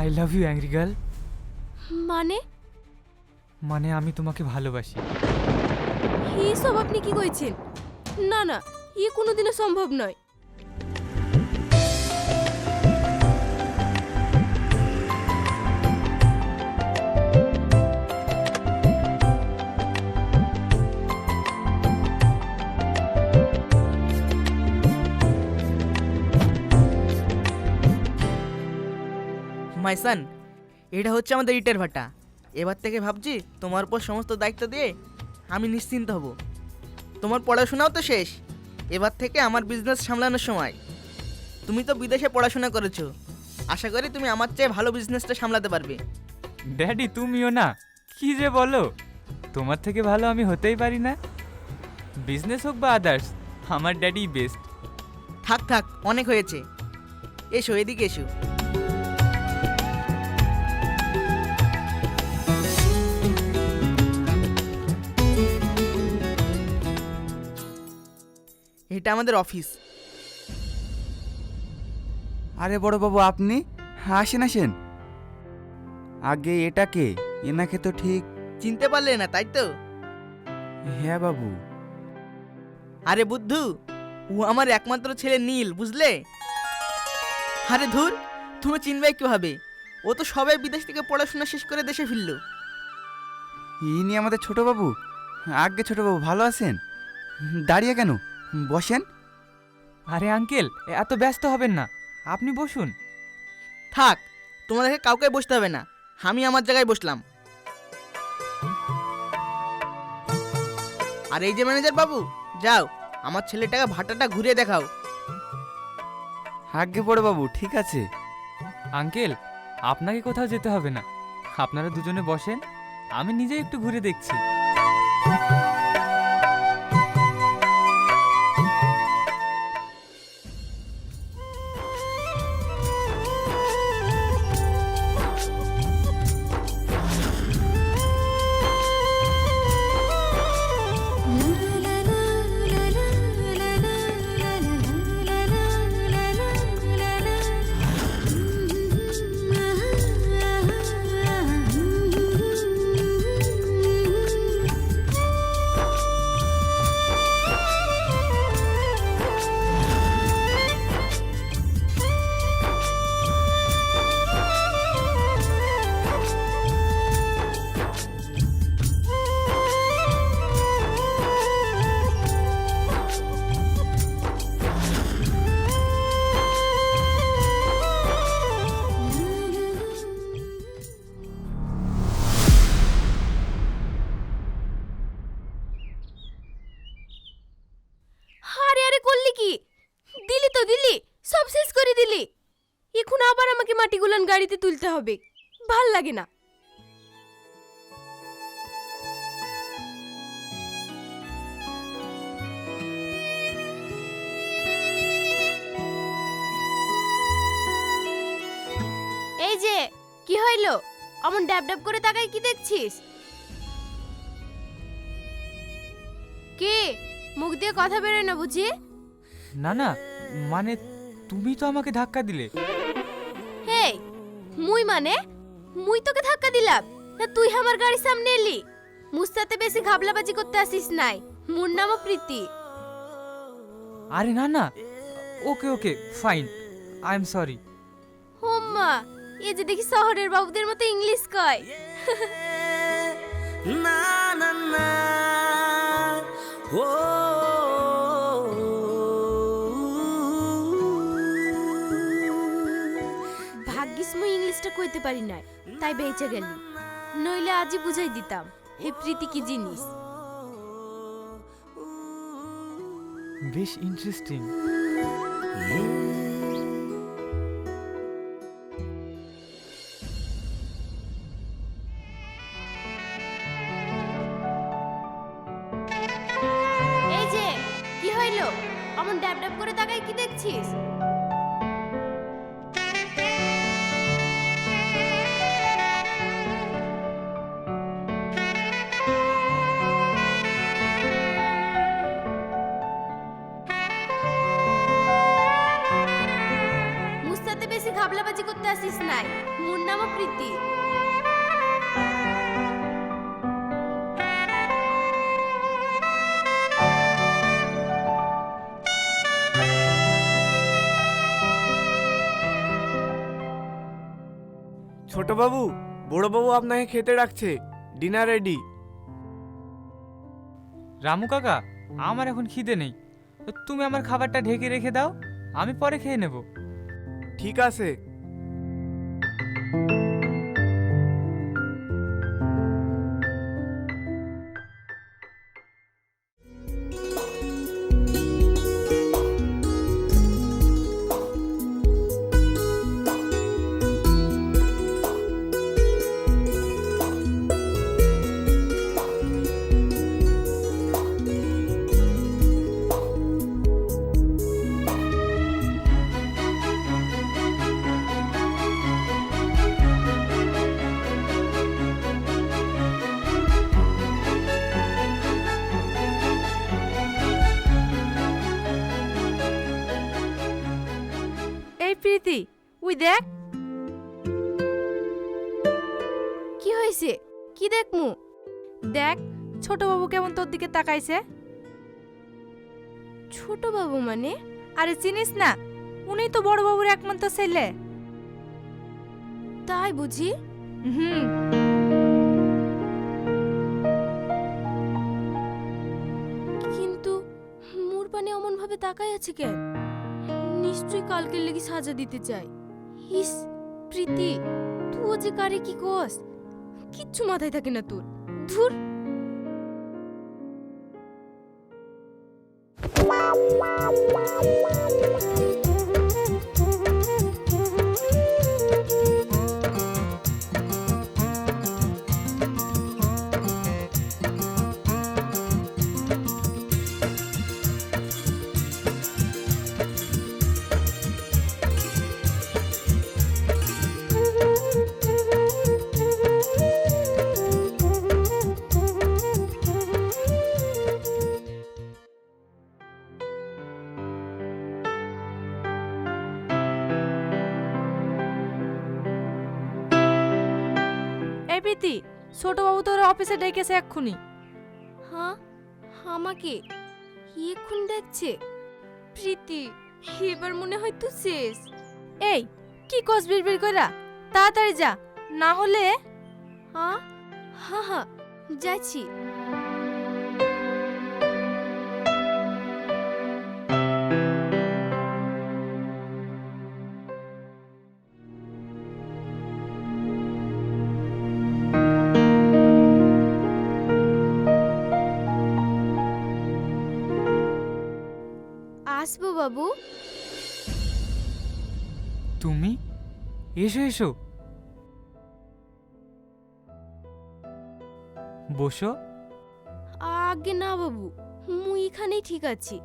I love you angry girl মানে? মানে আমি তোমাকে ভালোবাসি। এসব আপনি কি কইছেন? না না ই কোনোদিনও সম্ভব নয়। মাই সান এটা হচ্ছে আমাদের ইটের ভাটা। এবার থেকে ভাবছি তোমার উপর সমস্ত দায়িত্ব দিয়ে আমি নিশ্চিন্ত হব। তোমার পড়াশোনাও তো শেষ। এবার থেকে আমার বিজনেস সামলানোর সময়। তুমি তো বিদেশে পড়াশোনা করেছ। আশা করি তুমি আমার চেয়ে ভালো বিজনেসটা সামলাতে পারবে। ড্যাডি তুমিও না। কি যে বলো। তোমার থেকে ভালো আমি হতেই পারি না। বিজনেস হোক বা আদার্স আমার ড্যাডি বেস্ট থাক থাক অনেক হয়েছে। এসো এদিকে এসো। এটা আমাদের অফিস। আরে বড়বাবু আপনি? আসেন আসেন। আগে এটাকে এনাকে তো ঠিক চিনতে পারলে না তাই তো? হ্যাঁ বাবু। আরে বুদ্ধু ও আমার একমাত্র ছেলে নীল বুঝলে? আরে ধুর তুমি চিনবে কীভাবে? ও তো সবাই বিদেশ থেকে পড়াশোনা শেষ করে দেশে ফিরলো। ইনি আমাদের ছোট বাবু। আগে ছোট বাবু ভালো আছেন? দাঁড়িয়ে কেন? বসেন। আরে আঙ্কেল এত ব্যস্ত হবেন না। আপনি বসুন। থাক তোমাদেরকে কাউকে বসতে হবে না। আমি আমার জায়গায় বসলাম। আর এই যে ম্যানেজার বাবু যাও আমার ছেলেটাকে ভাটাটা ঘুরিয়ে দেখাও। আগে বাবু ঠিক আছে। আঙ্কেল আপনাকে কোথাও যেতে হবে না। আপনারা দুজনে বসেন আমি নিজে একটু ঘুরে দেখছি। গাড়িতে তুলতে হবে। ভালো লাগে না। এই যে, কি হইল? অমন ড্যাব ড্যাব করে তাকাই কি দেখছিস? কে? মুখ দিয়ে কথা বেরোয় না বুঝি? না না মানে তুমি তো আমাকে ধাক্কা দিলে। মুই মানে? মুই তোকে ধাক্কা দিলাম। না তুই আমার গাড়ি সামনে এলি? মুস্তাতে বেশি ঘাবলাবাজি করতে আসিস নাই। মোর নামও প্রীতি। আরে না না। Okay okay fine. I am sorry. হোম্মা এ যে দেখি শহরের বাবুদের মতো ইংলিশ কয়। না না কইতে পারি না তাই বেঁচে গেলি। নইলে আজই বুঝাই দিতাম হে প্রীতি কি জিনিস? বেশ ইন্টারেস্টিং এই যে কি হইল? অমন ড্যাব ড্যাব করে তাকাই কি দেখছিস? বেশি করতে আসিস নাই। মোর নাম প্রীতি। ছোট বাবু বড় বাবু আপনাকে খেতে রাখছে। ডিনার রেডি রামু কাকা আমার এখন খিদে নেই। তুমি আমার খাবারটা ঢেকে রেখে দাও আমি পরে খেয়ে নেব। ঠিক আছে। প্রীতি উই দেখ। কি হয়েছে? কি দেখমু? দেখ, ছোট বাবু কেমন তোর দিকে তাকাইছে। ছোট বাবু মানে? আরে চিনিস না উনি তো বড় বাবুর একমাত্র ছেলে। তাই বুঝি? হুম। কিন্তু মোর পানে অমন ভাবে তাকাই আছে কেন? নিশ্চয়ই কালকের লেগে সাজা দিতে চাই। ইস, প্রীতি, তুই যে কারে কি কস? কিচ্ছু মাথায় থাকে না তোর। ধুর। এই প্রীতি ছোটবাবু তোর অফিসে ডেকেছে এক্ষুনি। হ্যাঁ আমাকে? কি এক্ষুনি দেখছে প্রীতি এবার মনে হয় তুই শেষ। এই কি কস বিড়বিড় করা তাড়াতাড়ি যা না হলে হ্যাঁ হ্যাঁ হ্যাঁ যাচ্ছি। বাবু। তুমি? এসো এসো। বসো। আগে না বাবু মুই এখানেই ঠিক আছি।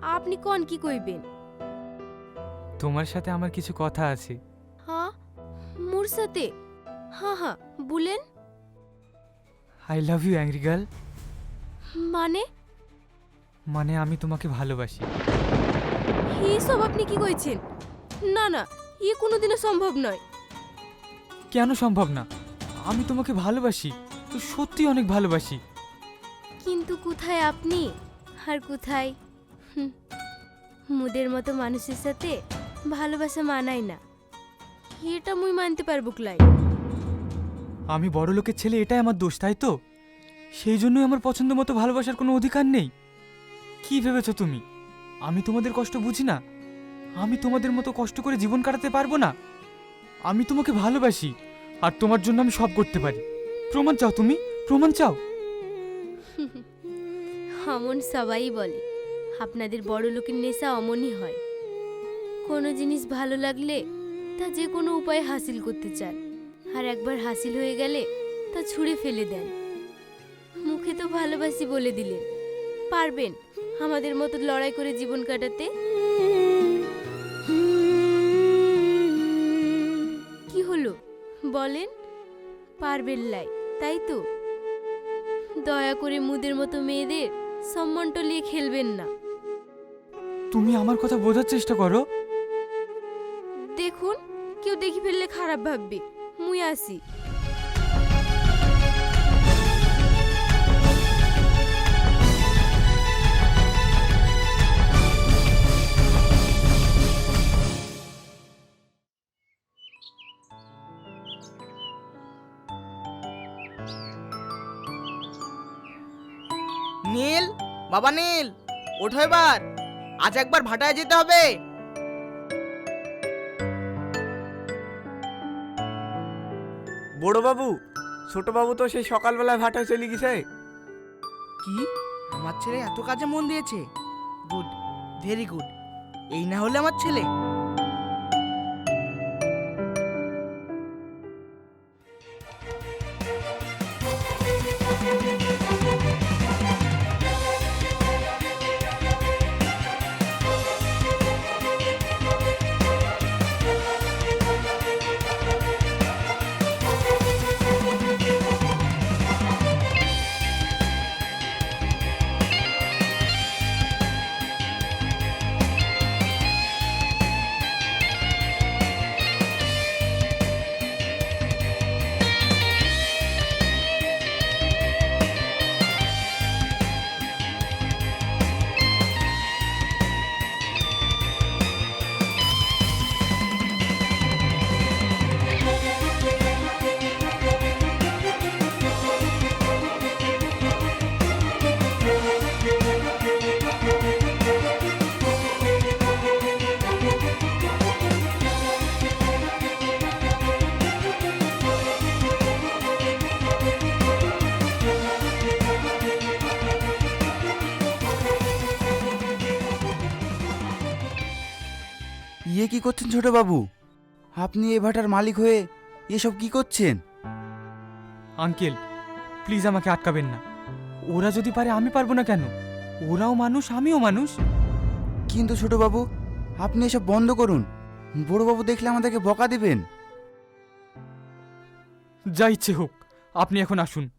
আপনি কোন কি কইবেন? তোমার সাথে আমার কিছু কথা আছে। হ্যাঁ? মোর সাথে? হ্যাঁ হ্যাঁ বলেন। I love you angry girl মানে? মানে আমি তোমাকে ভালোবাসি। এসব আপনি কি কইছেন? না না এ কোনোদিনও সম্ভব নয়। কেন সম্ভব না? আমি তোমাকে ভালোবাসি সত্যি অনেক ভালোবাসি। কিন্তু কোথায় আপনি? আর কোথায়? হুম, মুদের মতো মানুষের সাথে ভালোবাসা মানায় না। এটা মুই মানতে পারব ক্লাই। আমি বড় লোকের ছেলে এটাই আমার দোষ তাই তো? সেই জন্যই আমার পছন্দ মতো ভালোবাসার কোনো অধিকার নেই। কি ভেবেছো তুমি? আমি তোমাদের কষ্ট বুঝি না। আমি তোমাদের মতো কষ্ট করে জীবন কাটাতে পারব না। আমি তোমাকে ভালোবাসি, আর তোমার জন্য আমি সব করতে পারি। প্রমাণ চাও তুমি? প্রমাণ চাও? অমন সবাই বলে, আপনাদের বড় লোকের নেশা অমনই হয়। কোনো জিনিস ভালো লাগলে তা যে কোনো উপায়ে হাসিল করতে চান, আর একবার হাসিল হয়ে গেলে তা ছুঁড়ে ফেলে দেন। মুখে তো ভালোবাসি বলে দিলেন, পারবেন। আমাদের মতো লড়াই করে জীবন কাটাতে। কি হলো? বলেন। পারবেন লাই তাই তো? দয়া করে মুদের মতো মেয়েদের সম্মান টলিয়ে খেলবেন না। তুমি আমার কথা বোঝার চেষ্টা করো। দেখুন কেউ দেখি ফেললে খারাপ ভাববে। মুই আসি। নীল বাবা নীল ওঠো এবার। আজ একবার ভাটায় যেতে হবে। বড় বাবু ছোট বাবু তো সেই সকালবেলায় ভাটায় চলে গেছে। কি? আমার ছেলে এত কাজে মন দিয়েছে? Good very good. এই না হলে আমার ছেলে। কি করছেন ছোট বাবু আপনি এ ভাটার মালিক হয়ে এসব কি করছেন? আঙ্কেল প্লিজ আমাকে আটকাবেন না। ওরা যদি পারে আমি পারব না কেন? ওরাও মানুষ আমিও মানুষ। কিন্তু ছোট বাবু আপনি এসব বন্ধ করুন। বড়বাবু দেখলে আমাদেরকে বকা দেবেন। যা ইচ্ছে হোক আপনি এখন আসুন।